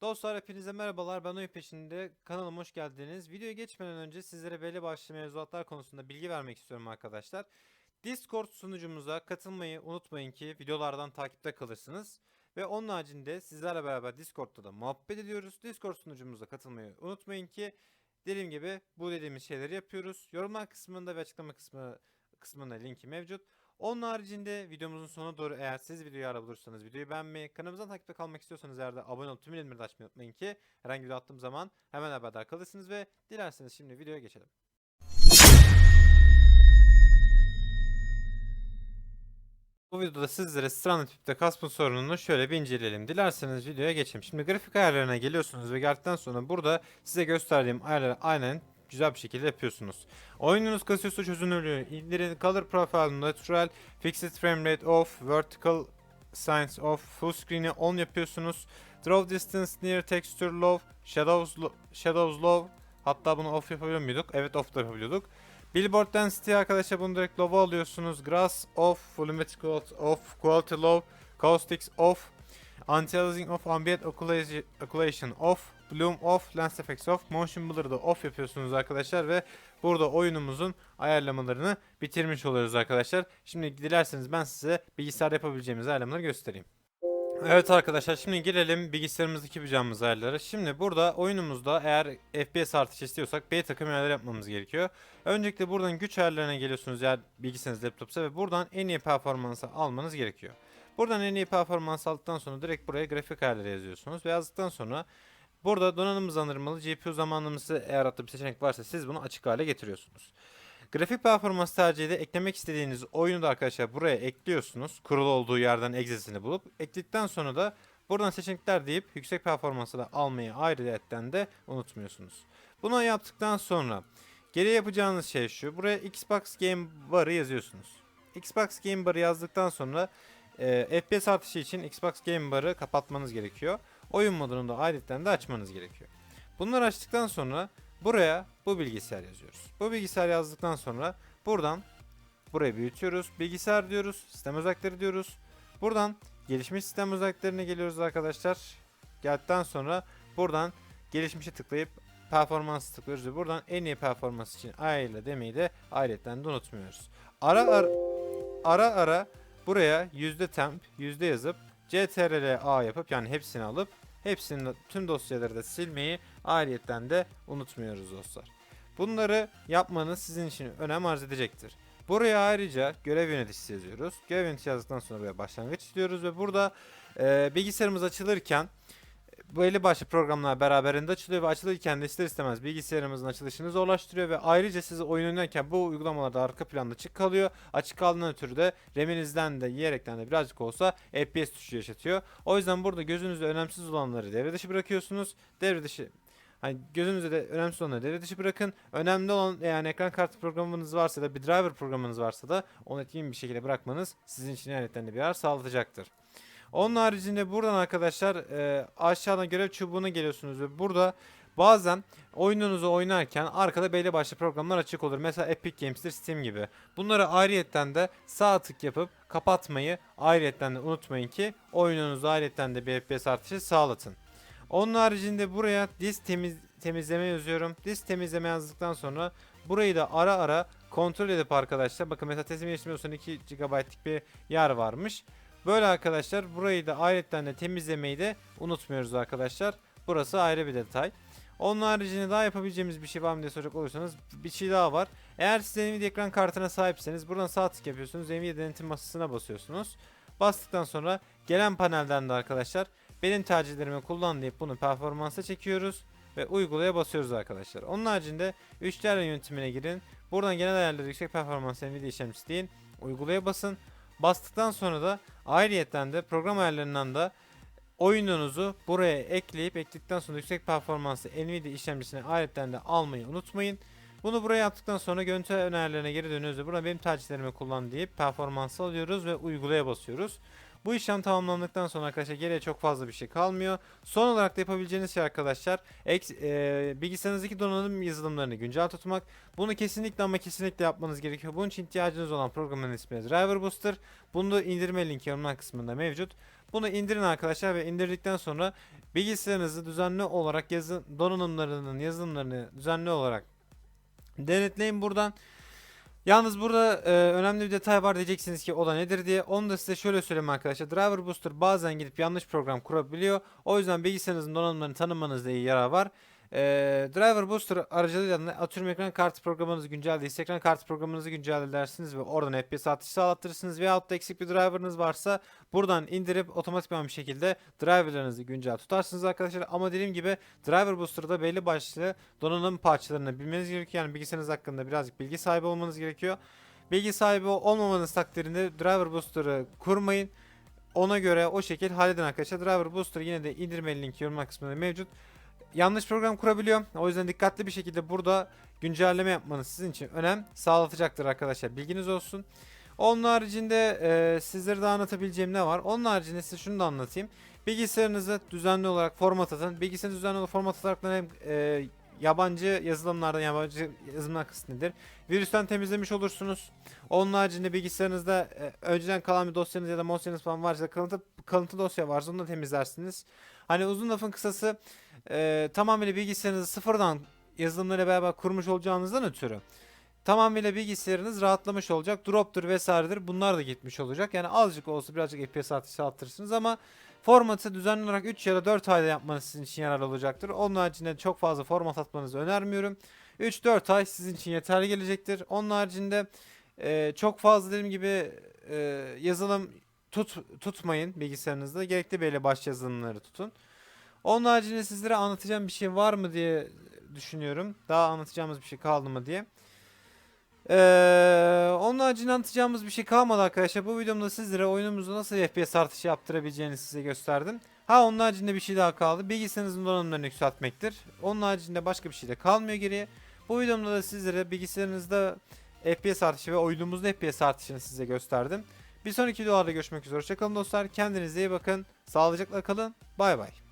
Dostlar hepinize merhabalar ben Oyun Peşinde kanalıma hoş geldiniz. Videoya geçmeden önce sizlere belli başlı mevzuatlar konusunda bilgi vermek istiyorum arkadaşlar. Discord sunucumuza katılmayı unutmayın ki videolardan takipte kalırsınız. Ve onun haricinde sizlerle beraber Discord'da da muhabbet ediyoruz. Discord sunucumuza katılmayı unutmayın ki dediğim gibi bu dediğimiz şeyleri yapıyoruz. Yorumlar kısmında ve açıklama kısmı kısmında linki mevcut. Onun haricinde videomuzun sonuna doğru eğer siz videoyu ara bulursanız videoyu beğenmeyi, kanalımızdan takipte kalmak istiyorsanız eğer de abone olup tüm bildirimleri de açmayı unutmayın ki herhangi bir video attığım zaman hemen haberdar kalırsınız ve dilerseniz şimdi videoya geçelim. Bu videoda sizlere Stranded Pip'te kasma sorununu şöyle bir inceleyelim. Dilerseniz videoya geçelim. Şimdi grafik ayarlarına geliyorsunuz ve geldikten sonra burada size gösterdiğim ayarları aynen güzel bir şekilde yapıyorsunuz. Oyununuz kasıyorsa çözünürlüğü indirin. Color profile natural, fixed frame rate off, vertical science off, full screen'i on yapıyorsunuz. Draw distance near texture low, shadows lo- shadows low. Hatta bunu off yapabiliyor muyduk? Evet off da yapabiliyorduk. Billboard density arkadaşlar bunu direkt low'a alıyorsunuz. Grass off, volumetric off, quality low, caustics off, anti-aliasing off, ambient occlusion off, bloom off, lens effects off, motion blur'ı da off yapıyorsunuz arkadaşlar ve burada oyunumuzun ayarlamalarını bitirmiş oluyoruz arkadaşlar. Şimdi dilerseniz ben size bilgisayarda yapabileceğimiz ayarlamaları göstereyim. Evet arkadaşlar şimdi gelelim bilgisayarımızdaki yapacağımız ayarlara. Şimdi burada oyunumuzda eğer FPS artışı istiyorsak B takım ayarları yapmamız gerekiyor. Öncelikle buradan güç ayarlarına geliyorsunuz eğer bilgisayarınız laptopsa ve buradan en iyi performansı almanız gerekiyor. Buradan en iyi performans aldıktan sonra direkt buraya grafik ayarları yazıyorsunuz ve yazdıktan sonra burada donanım hızlandırmalı GPU zamanlaması eğer adlı bir seçenek varsa siz bunu açık hale getiriyorsunuz. Grafik performans tercihi de eklemek istediğiniz oyunu da arkadaşlar buraya ekliyorsunuz. Kurulu olduğu yerden egzesini bulup ekledikten sonra da buradan seçenekler deyip yüksek performansı da almayı ayrıyetten de unutmuyorsunuz. Bunu yaptıktan sonra geri yapacağınız şey şu. Buraya Xbox Game Bar'ı yazıyorsunuz. Xbox Game Bar'ı yazdıktan sonra e, FPS artışı için Xbox Game Bar'ı kapatmanız gerekiyor. Oyun modunu da ayrıyetten de açmanız gerekiyor. Bunları açtıktan sonra buraya bu bilgisayar yazıyoruz. Bu bilgisayar yazdıktan sonra buradan burayı büyütüyoruz. Bilgisayar diyoruz. Sistem özellikleri diyoruz. Buradan gelişmiş sistem özelliklerine geliyoruz arkadaşlar. Geldikten sonra buradan gelişmişe tıklayıp performans tıklıyoruz ve buradan en iyi performans için ayarla demeyi de ayrıyetten de unutmuyoruz. Ara ara ara ara buraya yüzde temp yüzde yazıp CTRL A yapıp yani hepsini alıp hepsini tüm dosyaları da silmeyi ayrıyetten de unutmuyoruz dostlar. Bunları yapmanız sizin için önem arz edecektir. Buraya ayrıca görev yöneticisi yazıyoruz. Görev yöneticisi yazdıktan sonra buraya başlangıç diyoruz ve burada e, bilgisayarımız açılırken belli başlı programlar beraberinde açılıyor ve açılırken de ister istemez bilgisayarımızın açılışını zorlaştırıyor ve ayrıca sizi oyun oynarken bu uygulamalarda arka planda açık kalıyor. Açık kaldığından ötürü de RAM'inizden de yiyerekten de birazcık olsa FPS düşüşü yaşatıyor. O yüzden burada gözünüzde önemsiz olanları devre dışı bırakıyorsunuz. Devre dışı Hani gözünüzde de önemsiz olanları devre dışı bırakın. Önemli olan yani ekran kartı programınız varsa da bir driver programınız varsa da onu etkin bir şekilde bırakmanız sizin için ayrıca bir yarar sağlatacaktır. Onun haricinde buradan arkadaşlar e, aşağıdan görev çubuğuna geliyorsunuz ve burada bazen oyununuzu oynarken arkada belli başlı programlar açık olur. Mesela Epic Games'tir, Steam gibi. Bunları ayrıyetten de sağ tık yapıp kapatmayı ayrıyetten de unutmayın ki oyununuzu ayrıyetten de bir FPS artışı sağlatın. Onun haricinde buraya disk temiz, temizleme yazıyorum. Disk temizleme yazdıktan sonra burayı da ara ara kontrol edip arkadaşlar bakın mesela teslim geçmiyorsan 2 GB'lik bir yer varmış. Böyle arkadaşlar burayı da ayrıca de temizlemeyi de unutmuyoruz arkadaşlar. Burası ayrı bir detay. Onun haricinde daha yapabileceğimiz bir şey var mı diye soracak olursanız bir şey daha var. Eğer siz Nvidia ekran kartına sahipseniz buradan sağ tık yapıyorsunuz. Nvidia denetim masasına basıyorsunuz. Bastıktan sonra gelen panelden de arkadaşlar benim tercihlerimi kullan deyip bunu performansa çekiyoruz ve uygulaya basıyoruz arkadaşlar. Onun haricinde 3 değerli yönetimine girin. Buradan genel ayarları yüksek performans Nvidia işlemcisi deyin. Uygulaya basın. Bastıktan sonra da ayrıyetten de program ayarlarından da oyununuzu buraya ekleyip ekledikten sonra yüksek performanslı Nvidia işlemcisine ayrıyetten de almayı unutmayın. Bunu buraya yaptıktan sonra görüntü ayarlarına geri dönüyoruz ve burada benim tercihlerimi kullan deyip performansı alıyoruz ve uygulaya basıyoruz. Bu işlem tamamlandıktan sonra arkadaşlar geriye çok fazla bir şey kalmıyor. Son olarak da yapabileceğiniz şey arkadaşlar eks, e, bilgisayarınızdaki donanım yazılımlarını güncel tutmak. Bunu kesinlikle ama kesinlikle yapmanız gerekiyor. Bunun için ihtiyacınız olan programın ismi Driver Booster. Bunu da indirme linki yorumlar kısmında mevcut. Bunu indirin arkadaşlar ve indirdikten sonra bilgisayarınızı düzenli olarak yazı donanımlarının yazılımlarını düzenli olarak denetleyin buradan. Yalnız burada e, önemli bir detay var diyeceksiniz ki o da nedir diye. Onu da size şöyle söyleyeyim arkadaşlar. Driver Booster bazen gidip yanlış program kurabiliyor. O yüzden bilgisayarınızın donanımlarını tanımanızda iyi yarar var. E, Driver Booster aracılığıyla atıyorum ekran kartı programınızı güncelleyse ekran kartı programınızı güncellersiniz ve oradan FPS artışı sağlattırırsınız. Veyahut da eksik bir driver'ınız varsa buradan indirip otomatikman bir şekilde driver'larınızı güncel tutarsınız arkadaşlar. Ama dediğim gibi Driver Booster'da belli başlı donanım parçalarını bilmeniz gerekiyor. Yani bilgisayarınız hakkında birazcık bilgi sahibi olmanız gerekiyor. Bilgi sahibi olmamanız takdirinde Driver Booster'ı kurmayın. Ona göre o şekil halledin arkadaşlar. Driver Booster yine de indirme linki yorumlar kısmında mevcut. Yanlış program kurabiliyor. O yüzden dikkatli bir şekilde burada güncelleme yapmanız sizin için önem sağlatacaktır arkadaşlar. Bilginiz olsun. Onun haricinde e, sizlere de anlatabileceğim ne var? Onun haricinde size şunu da anlatayım. Bilgisayarınızı düzenli olarak format atın. Bilgisayarınızı düzenli olarak format atarak da hem e, yabancı yazılımlardan yabancı yazılımlar kısmı nedir? Virüsten temizlemiş olursunuz. Onun haricinde bilgisayarınızda e, önceden kalan bir dosyanız ya da dosyanız falan varsa kalıntı, kalıntı dosya varsa onu da temizlersiniz. Hani uzun lafın kısası e, tamamıyla bilgisayarınızı sıfırdan yazılımlarla beraber kurmuş olacağınızdan ötürü tamamıyla bilgisayarınız rahatlamış olacak. Drop'tur vesairedir bunlar da gitmiş olacak. Yani azıcık olsa birazcık FPS artışı arttırırsınız ama formatı düzenli olarak 3 ya da 4 ayda yapmanız sizin için yararlı olacaktır. Onun haricinde çok fazla format atmanızı önermiyorum. 3-4 ay sizin için yeterli gelecektir. Onun haricinde e, çok fazla dediğim gibi e, yazılım tut, tutmayın bilgisayarınızda. Gerekli belli baş yazılımları tutun. Onun haricinde sizlere anlatacağım bir şey var mı diye düşünüyorum. Daha anlatacağımız bir şey kaldı mı diye. Ee, onun haricinde anlatacağımız bir şey kalmadı arkadaşlar. Bu videomda sizlere oyunumuzda nasıl FPS artışı yaptırabileceğini size gösterdim. Ha onun haricinde bir şey daha kaldı. Bilgisayarınızın donanımlarını yükseltmektir. Onun haricinde başka bir şey de kalmıyor geriye. Bu videomda da sizlere bilgisayarınızda FPS artışı ve oyunumuzda FPS artışını size gösterdim. Bir sonraki videolarda görüşmek üzere. Hoşçakalın dostlar. Kendinize iyi bakın. Sağlıcakla kalın. Bay bay.